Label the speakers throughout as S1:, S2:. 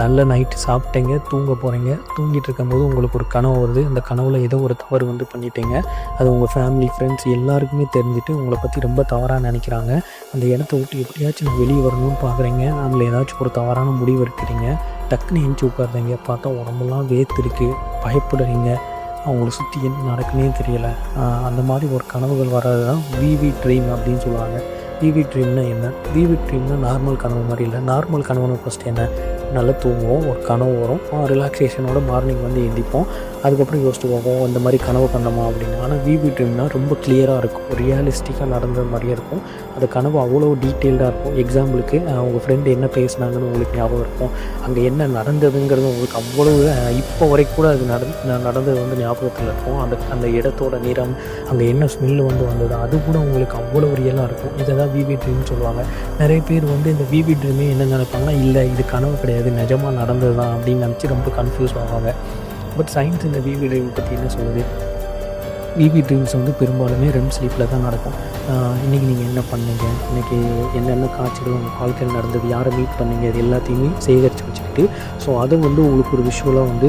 S1: நல்ல நைட்டு சாப்பிட்டீங்க தூங்க போகிறீங்க தூங்கிட்டு இருக்கும்போது உங்களுக்கு ஒரு கனவு வருது. அந்த கனவில் ஏதோ ஒரு தவறு வந்து பண்ணிட்டீங்க. அது உங்கள் ஃபேமிலி ஃப்ரெண்ட்ஸ் எல்லாருக்குமே தெரிஞ்சுட்டு உங்களை பற்றி ரொம்ப தவறாக நினைக்கிறாங்க. அந்த இடத்த விட்டு எப்படியாச்சும் நான் வெளியே வரணும்னு பார்க்குறீங்க அதில் ஏதாச்சும் ஒரு தவறான முடிவு எடுக்கிறீங்க. டக்குன்னு எஞ்சி உட்காருறீங்க. பார்த்தா உடம்பெல்லாம் வேர்த்துருக்கு. பயப்படுறீங்க. அவங்கள சுற்றி என்ன நடக்குன்னே தெரியலை. அந்த மாதிரி ஒரு கனவுகள் வர்றது தான் விவி ட்ரீம் அப்படின்னு சொல்லுவாங்க. விவி ட்ரீம்னா என்ன? விவி ட்ரீம்னா நார்மல் கனவு மாதிரி இல்லை. நார்மல் கனவுன்னு ஃபஸ்ட் என்ன? நல்லா தூங்குவோம் ஒரு கனவு வரும். ரிலாக்ஸேஷனோட மார்னிங் வந்து எந்திப்போம். அதுக்கப்புறம் யோசிச்சு போவோம் இந்த மாதிரி கனவு கண்டோமா அப்படின்னு. ஆனால் விபி ட்ரீம்னா ரொம்ப கிளியராக இருக்கும். ரியலிஸ்டிக்காக நடந்த மாதிரியே இருக்கும். அந்த கனவு அவ்வளோ டீட்டெயில்டாக இருக்கும். எக்ஸாம்பிளுக்கு உங்கள் ஃப்ரெண்டு என்ன பேசுனாங்கன்னு உங்களுக்கு ஞாபகம் இருக்கும். அங்கே என்ன நடந்ததுங்கிறது உங்களுக்கு அவ்வளவு இப்போ வரைக்கும் கூட அது நடந்து நடந்தது வந்து ஞாபகத்தில் இருக்கும். அந்த அந்த இடத்தோட நிறம் அங்கே என்ன ஸ்மெல்லு வந்து வந்தது அது கூட உங்களுக்கு அவ்வளோ ரியலாக இருக்கும். இதை தான் விவி ட்ரீம்னு சொல்லுவாங்க. நிறைய பேர் வந்து இந்த விவி ட்ரீமே என்ன நினைப்பாங்கன்னா இல்லை இது கனவு கிடையாது நிஜமாக நடந்தது தான் அப்படின்னு நினச்சி ரொம்ப கன்ஃபியூஸ் ஆவாங்க. பட் சயின்ஸ் இந்த விவி ட்ரீம் பற்றி என்ன சொல்லுது? விவி ட்ரீம்ஸ் வந்து பெரும்பாலுமே ரெம் ஸ்லீப்பில் தான் நடக்கும். இன்றைக்கி நீங்கள் என்ன பண்ணீங்க? இன்றைக்கி என்னென்ன காட்சிகள் உங்கள் வாழ்க்கையில் நடந்தது யாரை மீட் பண்ணீங்க இது எல்லாத்தையுமே சேகரித்து வச்சுக்கிட்டு ஸோ அதை வந்து உங்களுக்கு ஒரு விஷுவலாக வந்து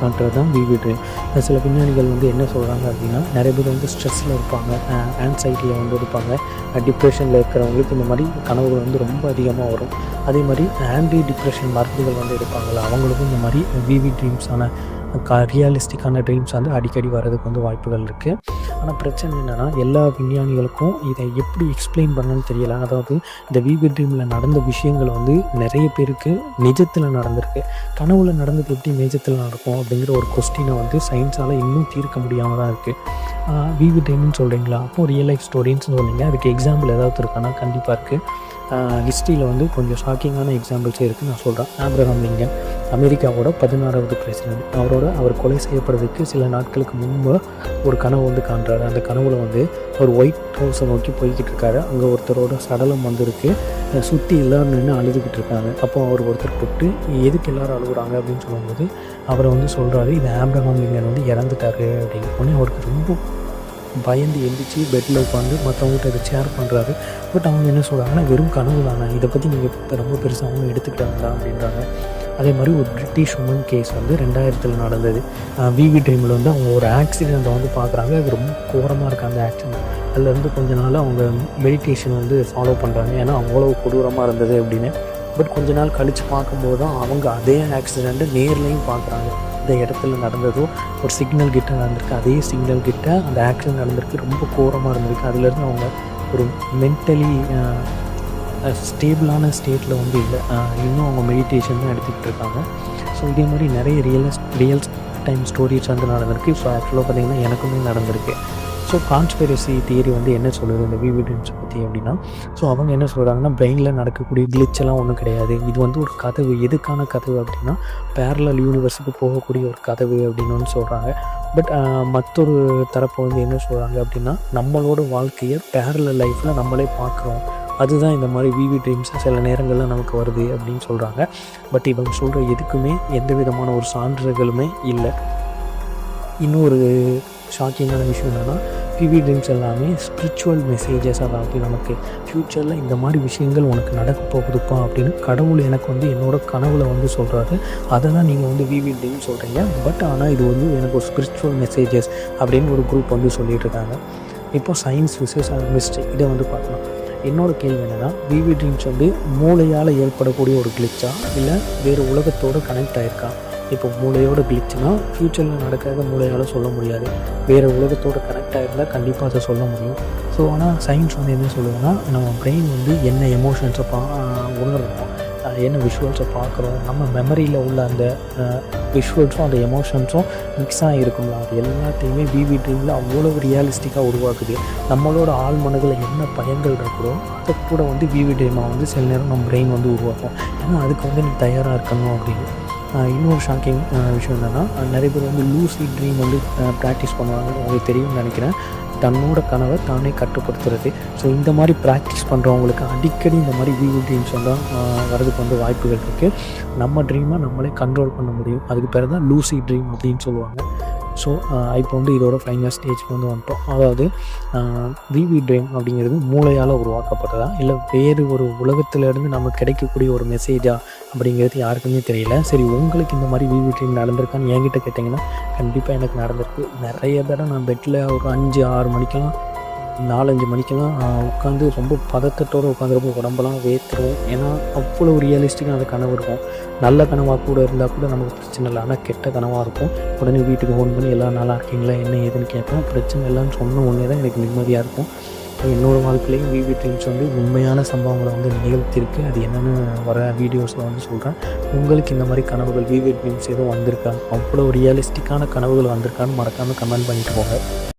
S1: காட்டுறது தான் விவி ட்ரீம் சில விஞ்ஞானிகள் வந்து என்ன சொல்கிறாங்க அப்படின்னா நிறைய பேர் வந்து ஸ்ட்ரெஸ்ஸில் இருப்பாங்க ஆன்சைட்டியில் வந்து இருப்பாங்க டிப்ரெஷனில் இருக்கிறவங்களுக்கு இந்த மாதிரி கனவுகள் வந்து ரொம்ப அதிகமாக வரும். அதே மாதிரி ஆன்டி டிப்ரெஷன் மருந்துகள் வந்து இருப்பாங்களா அவங்களுக்கும் இந்த மாதிரி விவி ட்ரீம்ஸான க ரியலிஸ்டிக்கான ட்ரீம்ஸ் வந்து அடிக்கடி வர்றதுக்கு வந்து வாய்ப்புகள் இருக்குது ஆனால் பிரச்சனை என்னென்னா எல்லா விஞ்ஞானிகளுக்கும் இதை எப்படி எக்ஸ்பிளைன் பண்ணணும்னு தெரியல. அதாவது இந்த விவி ட்ரீமில் நடந்த விஷயங்கள் வந்து நிறைய பேருக்கு நிஜத்தில் நடந்திருக்கு. கனவுல நடந்தது எப்படி நிஜத்தில் நடக்கும் அப்படிங்கிற ஒரு கொஸ்டினை வந்து சயின்ஸால் இன்னும் தீர்க்க முடியாமல் தான் இருக்குது விவி ட்ரீம்னு சொல்கிறீங்களா அப்போது ரியல் லைஃப் ஸ்டோரின்னு சொன்னீங்க அதுக்கு எக்ஸாம்பிள் ஏதாவது இருக்கானா கண்டிப்பாக இருக்குது ஹிஸ்ட்ரியில் வந்து கொஞ்சம் ஷாக்கிங்கான எக்ஸாம்பிள்ஸே இருக்குது நான் சொல்கிறேன் ஆப்ரஹாம் லிங்கன் அமெரிக்காவோட பதினாறாவது பிரசிடென்ட் அவரோட அவர் கொலை செய்யப்படுறதுக்கு சில நாட்களுக்கு முன்பு ஒரு கனவு வந்து காண்றாரு. அந்த கனவுல வந்து ஒரு ஒயிட் ஹவுஸை நோக்கி போய்கிட்டு இருக்காரு. அங்கே ஒருத்தரோட சடலம் வந்திருக்கு சுற்றி எல்லோரும் நின்று அழுதுகிட்டு இருக்காங்க. அப்போ அவர் ஒருத்தர் கூப்பிட்டு எதுக்கு எல்லாரும் அழுகுறாங்க? அப்படின்னு சொல்லும்போது அவரை வந்து சொல்கிறாரு இது ஆப்ரஹாம் லிங்கன் வந்து இறந்துட்டாரு. அப்படின்னு. உடனே அவருக்கு ரொம்ப பயந்து எழுந்திரிச்சு பெட்டில் உட்காந்து மற்றவங்ககிட்ட இதை ஷேர் பண்ணுறாரு பட் அவங்க என்ன சொல்கிறாங்கன்னா வெறும் கனவு தானே. இதை பற்றி நீங்கள் ரொம்ப பெருசாகவும் எடுத்துக்கிட்டாங்களா அப்படின்றாங்க. அதே மாதிரி ஒரு பிரிட்டிஷ் உமன் கேஸ் வந்து ரெண்டாயிரத்தில் நடந்தது. விவி டைமில் வந்து அவங்க ஒரு ஆக்சிடெண்ட்டை வந்து பார்க்குறாங்க அது ரொம்ப கோரமாக இருக்குது அந்த ஆக்சிடென்ட் அதுலேருந்து கொஞ்ச நாள் அவங்க மெடிடேஷன் வந்து ஃபாலோ பண்ணுறாங்க ஏன்னா அவ்வளோ கொடூரமாக இருந்தது அப்படின்னு. பட் கொஞ்ச நாள் கழித்து பார்க்கும்போது தான் அவங்க அதே ஆக்சிடெண்ட்டை நேர்லேயும் பார்க்குறாங்க இந்த இடத்துல நடந்ததோ ஒரு சிக்னல் கிட்ட நடந்திருக்கு. அதே சிக்னல் கிட்ட அந்த ஆக்சிடென்ட் நடந்திருக்கு. ரொம்ப கோரமாக இருந்திருக்கு. அதுலேருந்து அவங்க ஒரு மென்டலி ஸ்டேபிளான ஸ்டேட்டில் வந்து இல்லை. இன்னும் அவங்க மெடிடேஷன் தான் எடுத்துக்கிட்டு இருக்காங்க. ஸோ இதே மாதிரி நிறைய ரியல் ரியல் டைம் ஸ்டோரிஸ் வந்து நடந்திருக்கு. ஸோ ஆக்சுவலாக பார்த்தீங்கன்னா எனக்குமே நடந்திருக்கு. ஸோ கான்ஸ்பிரசி தியரி வந்து என்ன சொல்லுது? இந்த விவி பற்றி அப்படின்னா ஸோ அவங்க என்ன சொல்கிறாங்கன்னா பிரெயினில் நடக்கக்கூடிய கிளிச்செல்லாம் ஒன்றும் கிடையாது. இது வந்து ஒரு கதவு. எதுக்கான கதவு அப்படின்னா பேரலல் யூனிவர்ஸுக்கு போகக்கூடிய ஒரு கதவு அப்படின்னு சொல்கிறாங்க பட் மற்றொரு தரப்பு வந்து என்ன சொல்கிறாங்க அப்படின்னா நம்மளோட வாழ்க்கையை பேரல லைஃப்பில் நம்மளே பார்க்குறோம். அதுதான் இந்த மாதிரி விவி ட்ரீம்ஸ் சில நேரங்களில் நமக்கு வருது அப்படின்னு சொல்கிறாங்க பட் இவங்க சொல்கிற எதுக்குமே எந்த விதமான ஒரு சான்றுகளுமே இல்லை. இன்னொரு ஷாக்கிங்கான விஷயம் என்னென்னா பிவி ட்ரீம்ஸ் எல்லாமே ஸ்பிரிச்சுவல் மெசேஜஸ் அதாவது நமக்கு ஃப்யூச்சரில் இந்த மாதிரி விஷயங்கள் உனக்கு நடக்க போகுதுப்பா அப்படின்னு கடவுள் எனக்கு வந்து என்னோட கனவுல வந்து சொல்கிறாரு அதை தான் நீங்கள் வந்து விவி ட்ரீம் சொல்கிறீங்க பட் ஆனால் இது வந்து எனக்கு ஒரு ஸ்பிரிச்சுவல் மெசேஜஸ் அப்படின்னு ஒரு குரூப் வந்து சொல்லிகிட்ருக்காங்க இப்போ சயின்ஸ் விசஸ் மிஸ்ட்ரி இதை வந்து பார்க்கலாம். என்னோட கேள்வி என்னென்னா விவி ட்ரீம்ஸ் வந்து மூளையால் ஏற்படக்கூடிய ஒரு கிளிச்சா இல்லை வேறு உலகத்தோடு கனெக்ட் ஆகிருக்கா இப்போ மூளையோட கிளிச்சுனா ஃப்யூச்சரில் நடக்காத மூளையால் சொல்ல முடியாது. வேறு உலகத்தோடு கனெக்ட் ஆகிருந்தால் கண்டிப்பாக அதை சொல்ல முடியும். ஸோ ஆனால் சயின்ஸ் வந்து என்ன சொல்லுதுன்னா நம்ம பிரெயின் வந்து என்ன எமோஷன்ஸை பா உணர்றோம் என்ன விஷுவல்ஸை பார்க்குறோம் நம்ம மெமரியில் உள்ள அந்த விஷுவல்ஸும் அந்த எமோஷன்ஸும் மிக்ஸ் ஆகிருக்கும்ல அது எல்லாத்தையுமே விவி ட்ரீமில் அவ்வளோ ரியாலிஸ்டிக்காக உருவாக்குது. நம்மளோட ஆள் மனதில் என்ன பயங்கள் இருக்கிறோ அதை கூட வந்து விவி ட்ரீமாக வந்து சில நேரம் நம்ம பிரெயின் வந்து உருவாக்கும். ஏன்னா அதுக்கு வந்து நீ தயாராக இருக்கணும் அப்படின்னு. இன்னொரு ஷாக்கிங் விஷயம் என்னென்னா நிறைய பேர் வந்து லூசி ட்ரீம் வந்து ப்ராக்டிஸ் பண்ணுவாங்க உங்களுக்கு தெரியும்னு நினைக்கிறேன். தன்னோட கனவை தானே கட்டுப்படுத்துறது. ஸோ இந்த மாதிரி ப்ராக்டிஸ் பண்ணுறவங்களுக்கு அடிக்கடி இந்த மாதிரி வியூ ட்ரீம்ஸ் வந்து வரதுக்கு வந்து வாய்ப்புகள் இருக்குது நம்ம ட்ரீமை நம்மளே கண்ட்ரோல் பண்ண முடியும். அதுக்கு பேர் தான் லூசி ட்ரீம் அப்படின்னு சொல்லுவாங்க. ஸோ இப்போ வந்து இதோட ஃபைனல் ஸ்டேஜ்க்கு வந்து வந்துட்டோம். அதாவது விவி ட்ரீம் அப்படிங்கிறது மூளையால் உருவாக்கப்பட்டதா? இல்லை வேறு ஒரு உலகத்திலேருந்து நமக்கு கிடைக்கக்கூடிய ஒரு மெசேஜா அப்படிங்கிறது யாருக்குமே தெரியல. சரி உங்களுக்கு இந்த மாதிரி விவி ட்ரீம் நடந்திருக்கான்னு என்கிட்ட கேட்டிங்கன்னா கண்டிப்பாக எனக்கு நடந்திருக்கு. நிறைய தடவை நான் பெட்டில் ஒரு அஞ்சு ஆறு மணிக்கெல்லாம் நாலஞ்சு மணிக்கெல்லாம் உட்காந்து ரொம்ப பதத்தட்டோடு உட்காந்துருப்போம் உடம்பெல்லாம் வேத்துரும் ஏன்னா அவ்வளோ ரியலிஸ்டிக்காக அந்த கனவு இருக்கும். நல்ல கனவாக கூட இருந்தால் கூட நமக்கு பிரச்சனை இல்லை. ஆனால் கெட்ட கனவாக இருக்கும். உடனே வீட்டுக்கு ஃபோன் பண்ணி எல்லாம் நல்லா இருக்கீங்களா? என்ன ஏதுன்னு கேட்பேன் பிரச்சனை இல்லைன்னு சொன்ன உடனே தான் எனக்கு நிம்மதியாக இருக்கும். என்னோடய வாழ்க்கையிலையும் விவி ட்ரீம்ஸ் வந்து உண்மையான சம்பவங்களை வந்து நிகழ்த்திருக்கு அது என்னென்னு வர வீடியோஸில் வந்து சொல்கிறேன் உங்களுக்கு இந்த மாதிரி கனவுகள் விவி ட்ரீம்ஸ் எதுவும் வந்திருக்கா? அவ்வளோ ரியலிஸ்டிக்கான கனவுகள் வந்திருக்கான்னு மறக்காமல் கமெண்ட் பண்ணிட்டு போங்க.